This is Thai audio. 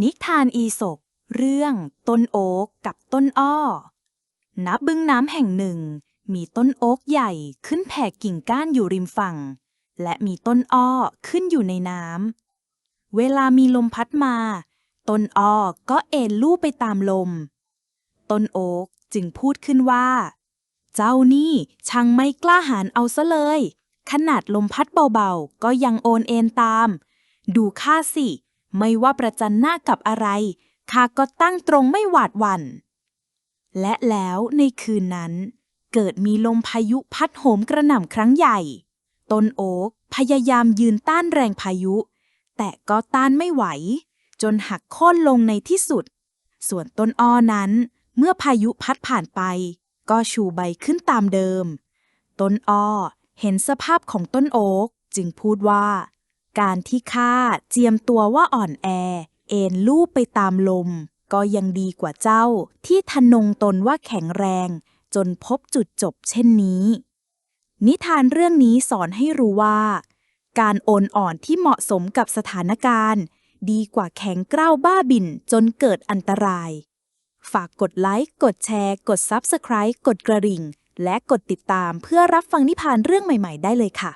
นิทานอีสปเรื่องต้นโอ๊กกับต้นอ้อ ณ บึงน้ำแห่งหนึ่ง มีต้นโอ๊กใหญ่ขึ้นแผ่กิ่งก้านอยู่ริมฝั่ง และมีต้นอ้อขึ้นอยู่ในน้ำ เวลามีลมพัดมา ต้นอ้อก็เอ็นลู่ไปตามลม ต้นโอ๊กจึงพูดขึ้นว่า เจ้านี่ช่างไม่กล้าหาญเอาซะเลย ขนาดลมพัดเบาๆ ก็ยังโอนเอ็นตาม ดูข้าสิ ไม่ว่าประจันหน้ากับอะไรข้าก็ตั้งตรงไม่หวาดหวั่น และแล้วในคืนนั้น เกิดมีลมพายุพัดโหมกระหน่ำครั้งใหญ่ ต้นโอ๊กพยายามยืนต้านแรงพายุ แต่ก็ต้านไม่ไหว จนหักโค่นลงในที่สุด ส่วนต้นอ้อนั้น เมื่อพายุพัดผ่านไป ก็ชูใบขึ้นตามเดิม ต้นอ้อเห็นสภาพของต้นโอ๊กจึงพูดว่า การที่ข้าเจียมตัวว่าอ่อนแอ เอ็นลูบไปตามลม ก็ยังดีกว่าเจ้าที่ทนงตนว่าแข็งแรง จนพบจุดจบเช่นนี้ นิทานเรื่องนี้สอนให้รู้ว่า การโอนอ่อนที่เหมาะสมกับสถานการณ์ ดีกว่าแข็งกร้าวบ้าบินจนเกิดอันตราย ฝากกดไลค์ กดแชร์ กด Subscribe กดกระดิ่ง และกดติดตามเพื่อรับฟังนิทานเรื่องใหม่ ๆ ได้เลยค่ะ